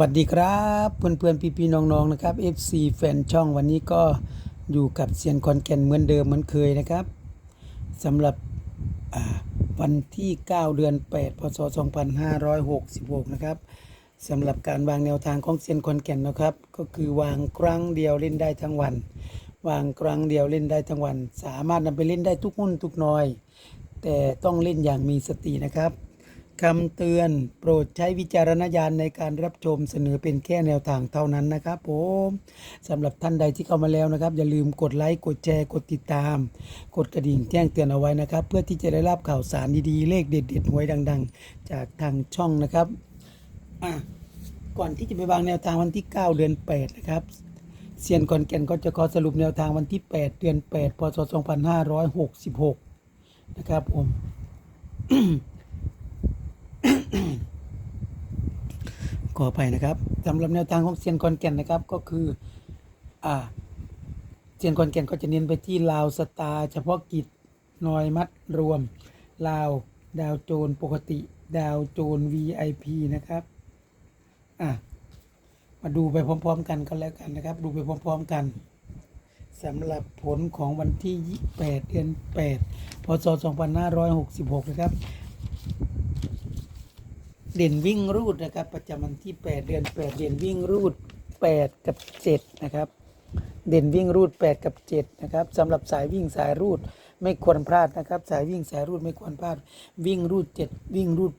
วัสดีครับเพื่อนเพื่อนพี่พี่ๆน้องๆนะครับ FC แฟนช่องวันนี้ก็อยู่กับเซียนคอนแก่นเหมือนเดิมเหมือนเคยนะครับสำหรับวันที่ 9 เดือน 8 พศ 2566 นะครับสำหรับการวางแนวทางของเซียนคอนแก่นนะครับ ก็คือวางครั้งเดียวเล่นได้ทั้งวัน วางครั้งเดียวเล่นได้ทั้งวัน สามารถนำไปเล่นได้ทุกหุ้นทุกหน้อย แต่ต้องเล่นอย่างมีสตินะครับ คำเตือนโปรดใช้วิจารณญาณในการรับชมเสนอเป็นแค่แนวทางเท่านั้นนะครับผมสำหรับท่านใดที่เข้ามาแล้วนะครับ อย่าลืมกดไลค์กดแชร์กดติดตาม กดกระดิ่งแจ้งเตือนเอาไว้นะครับ เพื่อที่จะได้รับข่าวสารดีๆ เลขเด็ดๆหวยดัง ๆ จากทางช่องนะครับอะก่อนที่จะไปวางแนวทางวันที่ 9 เดือน 8 นะครับเซียนคอนแก่นก็จะขอสรุปแนวทางวันที่ 8 เดือน 8 พศ 2566 นะครับผม ขอไปนะครับสำหรับแนวทางของเซียนคอนแก่นนะครับก็คือ อ่าเซียนคอนแก่นก็จะเน้นไปที่ลาวสตาร์เฉพาะกิจนอยมัดรวม ลาว ดาวโจนปกติ ดาวโจน VIP นะครับ อะมาดูไปพร้อม ๆ กันก็แล้วกันนะครับ ดูไปพร้อม ๆ กันสำหรับผลของวันที่8เดือน 8 พศ 2566 นะครับ เด่นวิ่งรูดนะครับ ประจำวันที่ 8 เดือน 8 เด่นวิ่งรูด 8 กับ 7 นะครับ เด่นวิ่งรูด 8 กับ 7 นะครับสำหรับสายวิ่งสายรูดไม่ควรพลาดนะครับ สายวิ่งสายรูดไม่ควรพลาด วิ่งรูด 7 วิ่งรูด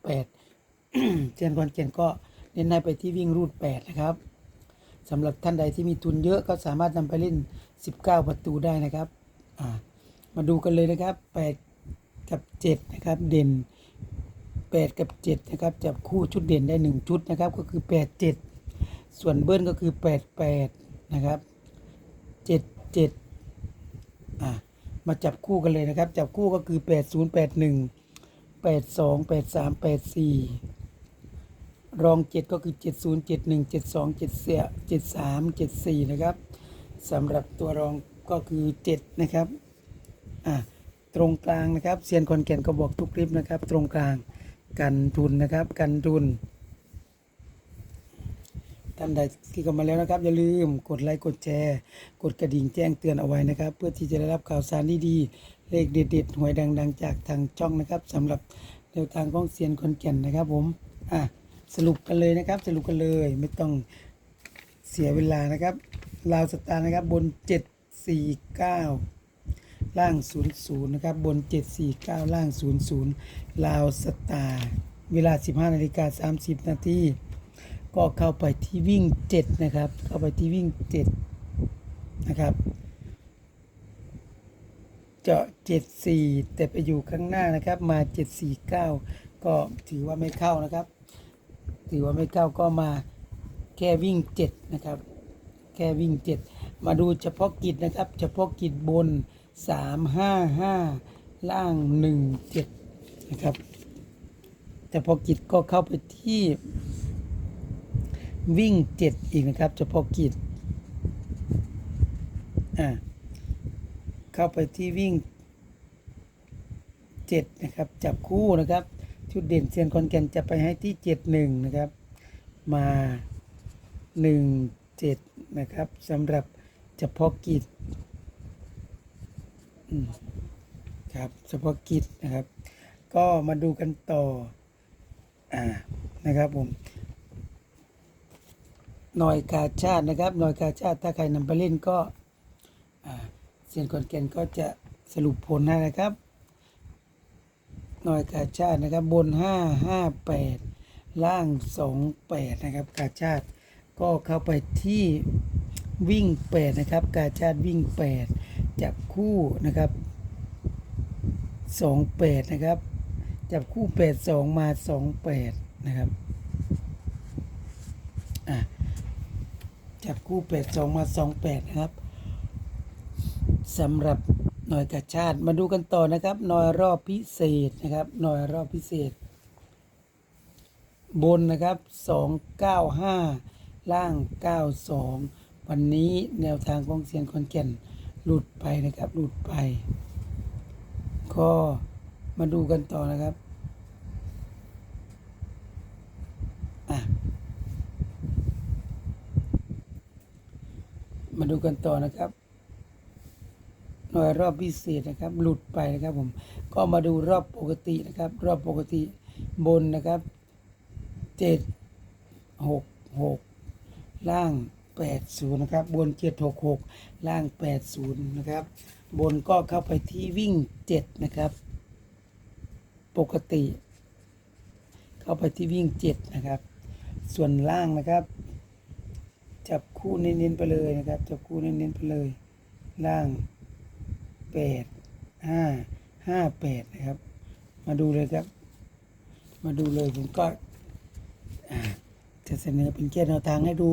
8เจนคอนเกนก็เน้นให้ไปที่วิ่งรูด 8 นะครับสำหรับท่านใดที่มีทุนเยอะก็สามารถนำไปเล่น 19 ประตูได้นะครับมาดูกันเลยนะครับ 8 กับ 7 นะครับ เด่น 8 กับ 7 นะครับ จับคู่ชุดเด่นได้ 1 ชุดนะครับ ก็คือ 8 7 ส่วนเบิ้ลก็คือ 8 8 นะครับ 7 7 อะ มาจับคู่กันเลยนะครับ จับคู่ก็คือ 8 0 8 1 8 2 8 3 8 4 รอง 7 ก็คือ 7 0 7 1 7 2 7เสีย7 3 7 4 นะครับสำหรับตัวรองก็คือ 7 นะครับ อะตรงกลางนะครับเซียนคอนแก่นก็บอกทุกคลิปนะครับ ตรงกลาง กันทุนนะครับ กันทุนท่านใดที่เข้ามาแล้วนะครับ อย่าลืมกดไลค์กดแชร์ กดกระดิ่งแจ้งเตือนเอาไว้นะครับ เพื่อที่จะได้รับข่าวสารดีๆเลขเด็ดๆหวยดัง ๆ จากทางช่องนะครับสำหรับแนวทางของเซียนคนแก่นนะครับผมอะสรุปกันเลยนะครับ สรุปกันเลยไม่ต้องเสียเวลานะครับลาวสตาร์นะครับบน 749 ล่าง 00 นะครับ บน 749 ล่าง 00 ลาวสตาร์เวลา 15 นาฬิกา 30 นาทีก็เข้าไปที่วิ่ง 7 นะครับ เข้าไปที่วิ่ง 7 นะครับ เจาะ 74 แต่ไปอยู่ข้างหน้านะครับ มา 749 ก็ถือว่าไม่เข้านะครับ ถือว่าไม่เข้าก็มาแค่วิ่ง 7 นะครับ แค่วิ่ง 7 มาดูเฉพาะกิจนะครับ เฉพาะกิจบน 355ล่าง17นะครับเฉพาะกิจก็เข้าไปที่วิ่ง7อีกนะครับ เฉพาะกิจอ่าเข้าไปที่วิ่ง7นะครับ จับคู่นะครับ ชุดเด่นเซียนคอนแกนจะไปให้ที่71นะครับ มา17นะครับสำหรับเฉพาะกิจ ครับเฉพาะกิจนะครับ ก็มาดูกันต่ออ่านะครับผมหน่อยกาชาตินะครับหน่อยกาชาติถ้าใครนำไปเล่นก็เซียนคอนแกนก็จะสรุปผลให้นะครับหน่อยกาชาตินะครับบนห้าห้าแปดล่างสองแปดนะครับกาชาติก็เข้าไปที่วิ่งแปดนะครับ กาชาติวิ่งแปด จับคู่นะครับสองแปดนะครับ จับคู่แปดสองมาสองแปดนะครับอะจับคู่แปดสองมาสองแปดนะครับสำหรับหน่วยกาชาติมาดูกันต่อนะครับหน่วยรอบพิเศษนะครับหน่วยรอบพิเศษ บนนะครับสองเก้าห้าล่างเก้าสองวันนี้แนวทางของเสียงคอนแก่น หลุดไปนะครับ หลุดไป ก็มาดูกันต่อนะครับมาดูกันต่อนะครับ หน่วยรอบพิเศษนะครับ หลุดไปนะครับผม ก็มาดูรอบปกตินะครับ รอบปกติบนนะครับเจ็ดหกหกล่าง แปดศูนย์นะครับ บนเจ็ดหกหกล่างแปดศูนย์นะครับ บนก็เข้าไปที่วิ่งเจ็ดนะครับ ปกติ เข้าไปที่วิ่งเจ็ดนะครับ ส่วนล่างนะครับ จับคู่เน้นๆไปเลยนะครับ จับคู่เน้นๆไปเลย ล่างแปดห้าห้าแปดนะครับ มาดูเลยครับ มาดูเลยผมก็จะเสนอเป็นแค่แนวทางให้ดู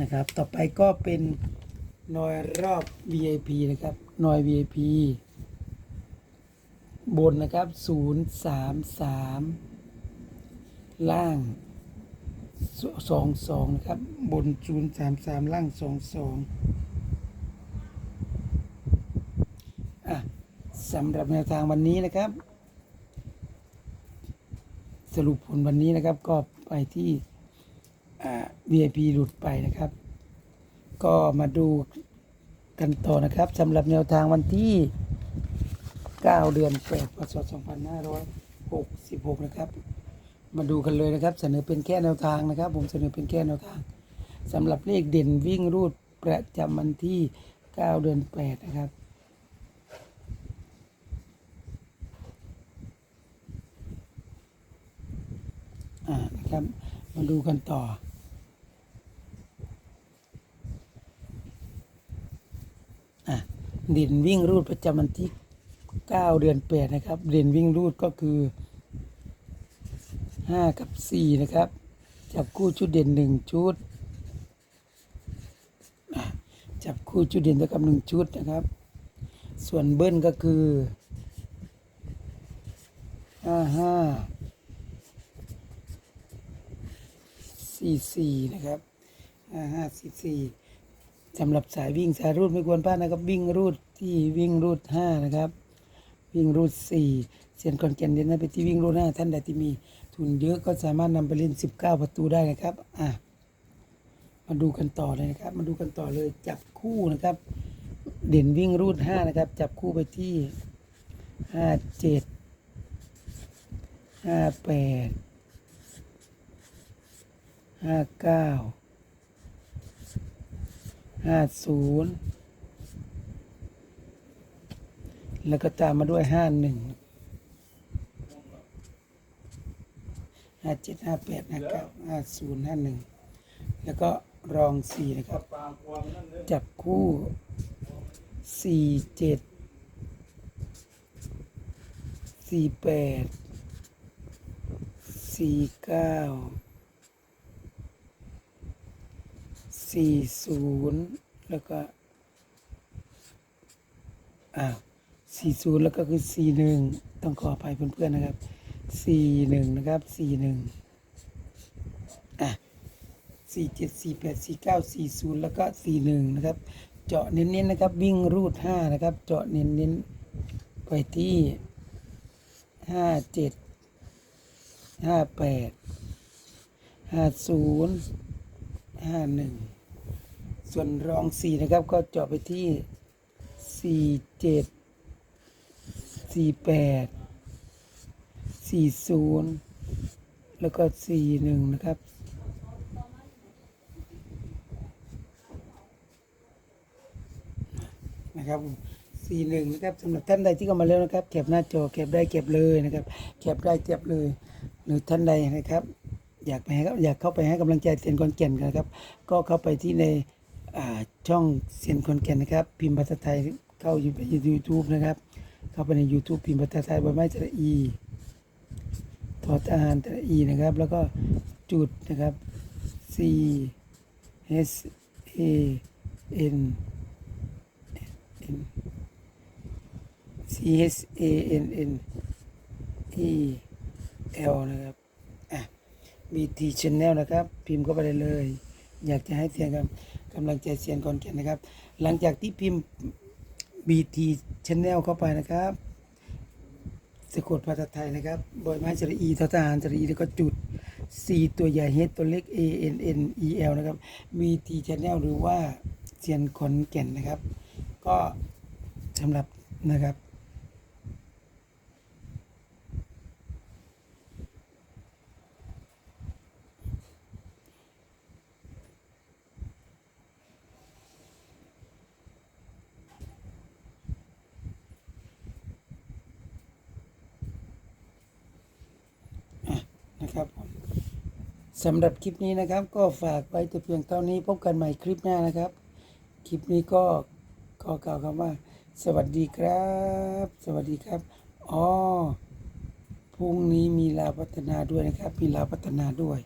นะครับ ต่อไปก็เป็นหน่อยรอบ VIP นะครับหน่อย VIP บนนะครับ 033 ล่างสองสองนะครับ บน 033 ล่าง 22 อะสำหรับแนวทางวันนี้นะครับ สรุปผลวันนี้นะครับก็ไปที่ VIP หลุดไปนะครับ ก็มาดูกันต่อนะครับสำหรับแนวทางวันที่ 9 เดือน8พศ2566 นะครับ มาดูกันเลยนะครับ เสนอเป็นแค่แนวทางนะครับ ผมเสนอเป็นแค่แนวทางสำหรับเลขเด่นวิ่งรูดประจำวันที่ 9 เดือน 8 นะครับอ่านะครับ มาดูกันต่อ อะ เด่นวิ่งรูดประจำวันที่ 9 เดือน 8 นะครับ เด่นวิ่งรูดก็คือ 5 กับ 4 นะครับ จับคู่ชุดเด่น 1 ชุด จับคู่ชุดเด่นเท่ากับ 1 ชุดนะครับ ส่วนเบิ้ลก็คือ 5 5 4 4 นะครับ 5 5 4 4 สำหรับสายวิ่งสายรูดไม่ควรพลาดนะครับ วิ่งรูดที่วิ่งรูดห้านะครับ วิ่งรูดสี่เซียนคอนแกนเดนนะไปที่วิ่งรูดห้าท่านใดที่มีทุนเยอะก็สามารถนำไปเล่นสิบเก้าประตูได้นะครับอะมาดูกันต่อเลยนะครับ มาดูกันต่อเลยจับคู่นะครับ เด่นวิ่งรูดห้านะครับ จับคู่ไปที่ห้าเจ็ดห้าแปดห้าเก้า ห้าศูนย์แล้วก็ตามมาด้วยห้าหนึ่งห้าเจ็ดห้าแปดห้าเก้าห้าศูนย์ห้าหนึ่งแล้วก็รองสี่นะครับ จับคู่สี่เจ็ดสี่แปดสี่เก้า สี่ศูนย์แล้วก็อ้าวสี่ศูนย์แล้วก็คือสี่หนึ่งต้องขออภัยเพื่อนๆนะครับสี่หนึ่งนะครับสี่หนึ่งอะสี่เจ็ดสี่แปดสี่เก้าสี่ศูนย์แล้วก็สี่หนึ่งนะครับ เจาะเน้นๆนะครับ วิ่งรูดห้านะครับ เจาะเน้นๆไปที่ห้าเจ็ดห้าแปดห้าศูนย์ห้าหนึ่ง ส่วนรองสี่นะครับก็เจาะไปที่สี่เจ็ดสี่แปดสี่ศูนย์แล้วก็สี่หนึ่งนะครับนะครับสี่หนึ่งนะครับสำหรับท่านใดที่เข้ามาแล้วนะครับแคปหน้าจอแคปได้เก็บเลยนะครับแคปได้เก็บเลย หรือท่านใดนะครับ อยากไปให้อยากเข้าไปให้กำลังใจเซียนคอนแก่นกันนะครับ ก็เข้าไปที่ใน ช่องเซียนคอนแก่นนะครับ พิมพ์ภาษาไทยเข้าอยู่ไปยูทูบนะครับ เข้าไปใน YouTube พิมพ์ภาษาไทยใบไม้จะอีทอทหารจะอีนะครับ แล้วก็จุดนะครับ C S A N N C S A N N E L นะครับอะ BT Channel นะครับ พิมพ์เข้าไปเลย อยากจะให้เสียงกับ กำลังใจเสียงก่อนแก่นนะครับ หลังจากที่พิมพ์ BT Channel เข้าไปนะครับสะกดภาษาไทยนะครับบอยไม้จระอีททหารจระอีแล้วก็จุด C ตัวใหญ่ H ตัวเล็ก A N N E L นะครับ VT Channel หรือว่าเซียนขอนแก่นนะครับ ก็สำหรับนะครับ นะครับสำหรับคลิปนี้นะครับ ก็ฝากไว้แต่เพียงเท่านี้พบกันใหม่คลิปหน้านะครับ คลิปนี้ก็ขอกล่าวคำว่า สวัสดีครับ สวัสดีครับอ๋อพรุ่งนี้มีลาพัฒนาด้วยนะครับ มีลาพัฒนาด้วย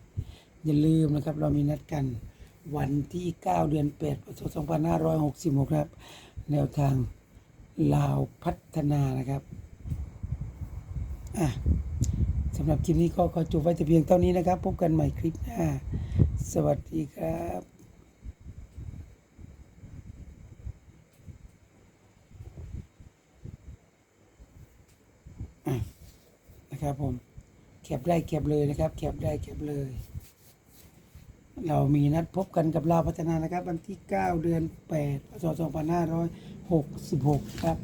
อย่าลืมนะครับ เรามีนัดกันวันที่ 9 เดือน8พศ2566 ครับ แนวทางลาวพัฒนานะครับ อะ สำหรับคลิปนี้ก็ขอจบไว้แต่เพียงเท่านี้นะครับ พบกันใหม่คลิปหน้า สวัสดีครับนะครับผมแคปได้แคปเลยนะครับแคปได้แคปเลย เรามีนัดพบกันกับลาวพัฒนานะครับ วันที่ 9 เดือน8พศ2566 ครับ